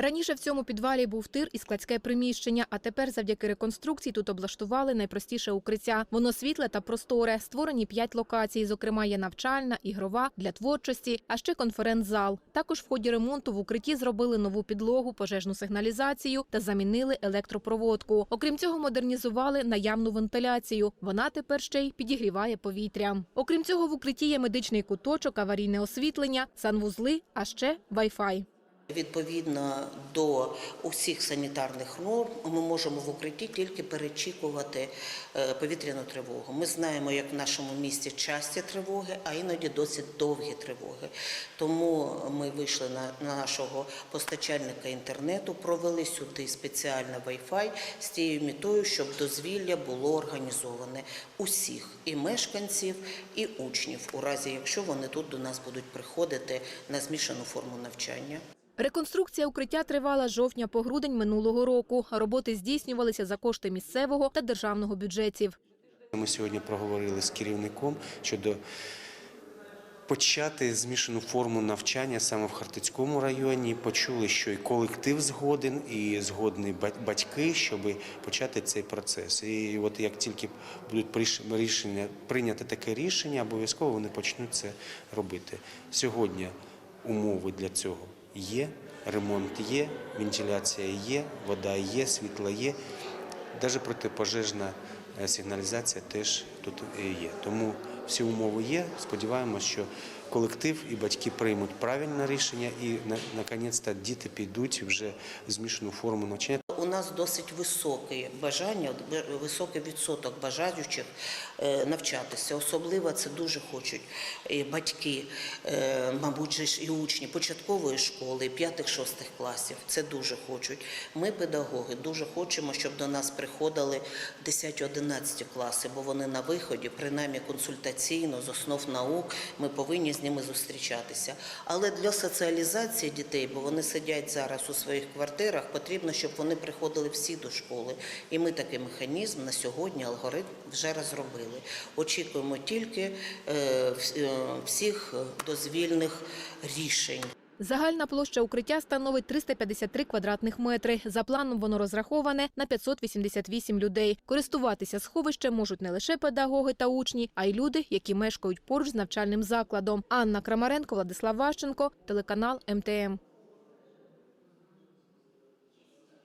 Раніше в цьому підвалі був тир і складське приміщення, а тепер завдяки реконструкції тут облаштували найпростіше укриття. Воно світле та просторе. Створені п'ять локацій, зокрема є навчальна, ігрова, для творчості, а ще конференц-зал. Також в ході ремонту в укритті зробили нову підлогу, пожежну сигналізацію та замінили електропроводку. Окрім цього, модернізували наявну вентиляцію. Вона тепер ще й підігріває повітря. Окрім цього, в укритті є медичний куточок, аварійне освітлення, санвузли, а ще вай-фай. Відповідно до усіх санітарних норм, ми можемо в укритті тільки перечікувати е, повітряну тривогу. Ми знаємо, як в нашому місті часті тривоги, а іноді досить довгі тривоги. Тому ми вийшли на, на нашого постачальника інтернету, провели сюди спеціальний Wi-Fi з тією метою, щоб дозвілля було організоване усіх і мешканців, і учнів, у разі якщо вони тут до нас будуть приходити на змішану форму навчання. Реконструкція укриття тривала з жовтня по грудень минулого року. Роботи здійснювалися за кошти місцевого та державного бюджетів. Ми сьогодні проговорили з керівником щодо почати змішану форму навчання саме в Хартицькому районі. Почули, що і колектив згоден, і згодні ба- батьки, щоб почати цей процес. І от як тільки будуть рішення прийняти таке рішення, обов'язково вони почнуть це робити. Сьогодні умови для цього є, ремонт є, вентиляція є, вода є, світло є. Навіть протипожежна е, сигналізація теж тут е, є. Тому всі умови є. Сподіваємось, що колектив і батьки приймуть правильне рішення і на- наконець-то діти підуть вже в змішану форму навчання. Нас досить високе бажання, високий відсоток бажаючих е, навчатися. Особливо це дуже хочуть і батьки, е, мабуть, і учні початкової школи, 5-6 класів. Це дуже хочуть. Ми, педагоги, дуже хочемо, щоб до нас приходили 10-11 класи, бо вони на виході, принаймні консультаційно, з основ наук, ми повинні з ними зустрічатися. Але для соціалізації дітей, бо вони сидять зараз у своїх квартирах, потрібно, щоб вони приходили всі до школи. І ми такий механізм на сьогодні, алгоритм вже розробили. Очікуємо тільки е, е, всіх дозвільних рішень. Загальна площа укриття становить 353 квадратних метри. За планом воно розраховане на 588 людей. Користуватися сховищем можуть не лише педагоги та учні, а й люди, які мешкають поруч з навчальним закладом. Анна Крамаренко, Владислав Ващенко, телеканал МТМ.